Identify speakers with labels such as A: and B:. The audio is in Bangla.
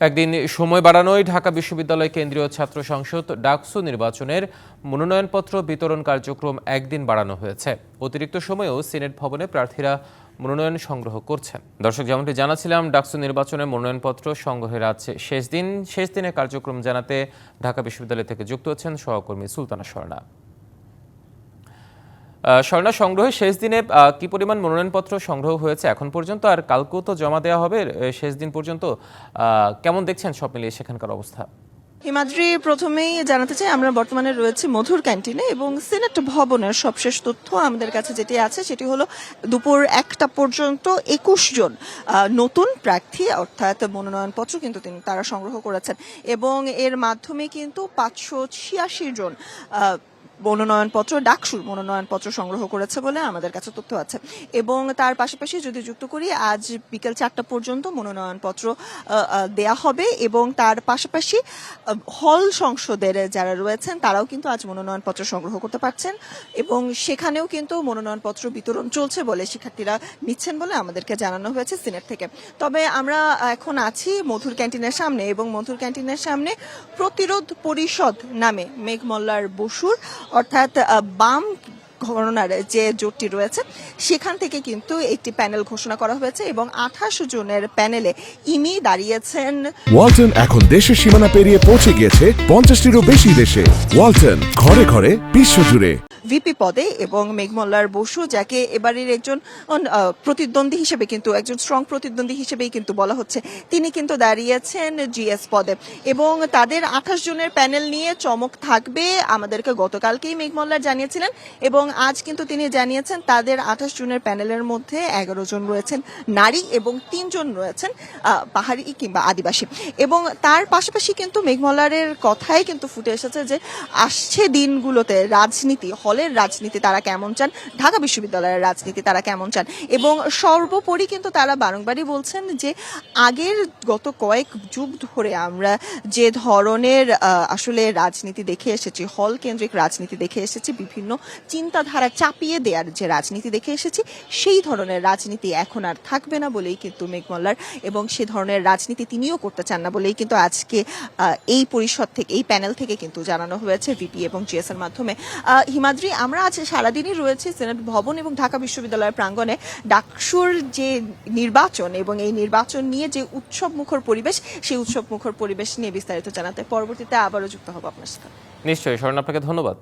A: একদিন সময় বাড়ানোয় ঢাকা বিশ্ববিদ্যালয় কেন্দ্রীয় ছাত্র সংসদ ডাকসু নির্বাচনের মনোনয়নপত্র বিতরণ কার্যক্রম একদিন বাড়ানো হয়েছে। অতিরিক্ত সময়েও সিনেট ভবনে প্রার্থীরা মনোনয়ন সংগ্রহ করছেন। দর্শক যেমনটি জানাছিলাম ডাকসু নির্বাচনের মনোনয়নপত্র সংগ্রহের আছে শেষ দিন। শেষ দিনের কার্যক্রম জানাতে ঢাকা বিশ্ববিদ্যালয় থেকে যুক্ত হচ্ছেন সহকর্মী সুলতানা আহ, স্বর্ণা সংগ্রহের শেষ দিনে কি পরিমাণ মনোনয়নপত্র সংগ্রহ হয়েছে এখন পর্যন্ত আর কালকেও তো জমা দেওয়া হবে শেষ দিন পর্যন্ত কেমন দেখছেন সব মিলিয়ে সেখানকার অবস্থা?
B: হিমাদ্রি, প্রথমেই জানাতে চাই, আমরা বর্তমানে রয়েছি মধুর ক্যান্টিনে এবং সিনেট ভবনের সবশেষ তথ্য আমাদের কাছে যেটি আছে, সেটি হলো দুপুর একটা পর্যন্ত একুশ জন নতুন প্রার্থী, অর্থাৎ মনোনয়নপত্র কিন্তু তিনি, তারা সংগ্রহ করেছেন এবং এর মাধ্যমে কিন্তু পাঁচশো ছিয়াশি জন মনোনয়নপত্র ডাকসুর মনোনয়নপত্র সংগ্রহ করেছে বলে আমাদের কাছে তথ্য আছে। এবং তার পাশাপাশি যদি যুক্ত করি, আজ বিকেল চারটা পর্যন্ত মনোনয়নপত্র দেয়া হবে এবং তার পাশাপাশি হল সংসদের যারা রয়েছেন, তারাও কিন্তু আজ মনোনয়নপত্র সংগ্রহ করতে পারছেন এবং সেখানেও কিন্তু মনোনয়নপত্র বিতরণ চলছে বলে শিক্ষার্থীরা নিচ্ছেন বলে আমাদেরকে জানানো হয়েছে সিনেট থেকে। তবে আমরা এখন আছি মধুর ক্যান্টিনের সামনে এবং মধুর ক্যান্টিনের সামনে প্রতিরোধ পরিষদ নামে মেঘমল্লার বসুর অর্থাৎ বাম ঘটনার যে জোটটি রয়েছে, সেখান থেকে কিন্তু একটি প্যানেল ঘোষণা করা হয়েছে এবং আঠাশ জনের প্যানেলে ইনি দাঁড়িয়েছেন।
C: ওয়ালটন এখন দেশের সীমানা পেরিয়ে পৌঁছে গিয়েছে পঞ্চাশটিরও বেশি দেশে। ওয়ালটন ঘরে ঘরে বিশ্বজুড়ে
B: ভিপি পদে এবং মেঘমল্লার বসু, যাকে এবারের একজন প্রতিদ্বন্দ্বী হিসেবে কিন্তু, একজন স্ট্রং প্রতিদ্বন্দ্বী হিসেবেই কিন্তু বলা হচ্ছে, তিনি কিন্তু দাঁড়িয়েছেন জিএস পদে। এবং তাদের আঠাশ জনের প্যানেল নিয়ে চমক থাকবে আমাদেরকে গতকালকেই মেঘমল্লার জানিয়েছিলেন, এবং আজ কিন্তু তিনি জানিয়েছেন তাদের আঠাশ জনের প্যানেলের মধ্যে এগারো জন রয়েছেন, নারী এবং তিনজন রয়েছেন পাহাড়ি কিংবা আদিবাসী। এবং তার পাশাপাশি কিন্তু মেঘমল্লারের কথাই কিন্তু ফুটে এসেছে যে, আসছে দিনগুলোতে রাজনীতি হলের রাজনীতি তারা কেমন চান ঢাকা বিশ্ববিদ্যালয়ের রাজনীতি তারা কেমন চান এবং সর্বোপরি কিন্তু তারা বারংবারই বলছেন যে আগের গত কয়েক যুগ ধরে আমরা যে ধরনের আসলে রাজনীতি দেখে এসেছি হল কেন্দ্রিক রাজনীতি দেখে এসেছি বিভিন্ন চিন্তাধারা চাপিয়ে দেওয়ার যে রাজনীতি দেখে এসেছি সেই ধরনের রাজনীতি এখন আর থাকবে না বলেই কিন্তু মেঘমল্লার এবং সে ধরনের রাজনীতি তিনিও করতে চান না বলেই কিন্তু আজকে এই পরিষদ থেকে এই প্যানেল থেকে কিন্তু জানানো হয়েছে ভিপি এবং জিএস এর মাধ্যমে। আহ, হিমাদ্রি আমরা আজ সারাদিনই রয়েছে সেনেট ভবন এবং ঢাকা বিশ্ববিদ্যালয়ের প্রাঙ্গণে। ডাকসুর যে নির্বাচন এবং এই নির্বাচন নিয়ে যে উৎসব মুখর পরিবেশ, সেই উৎসব মুখর পরিবেশ নিয়ে বিস্তারিত জানাতে পরবর্তীতে আবারও যুক্ত হব আপনার সাথে।
A: নিশ্চয়ই, স্বর্ণ, আপনাকে ধন্যবাদ।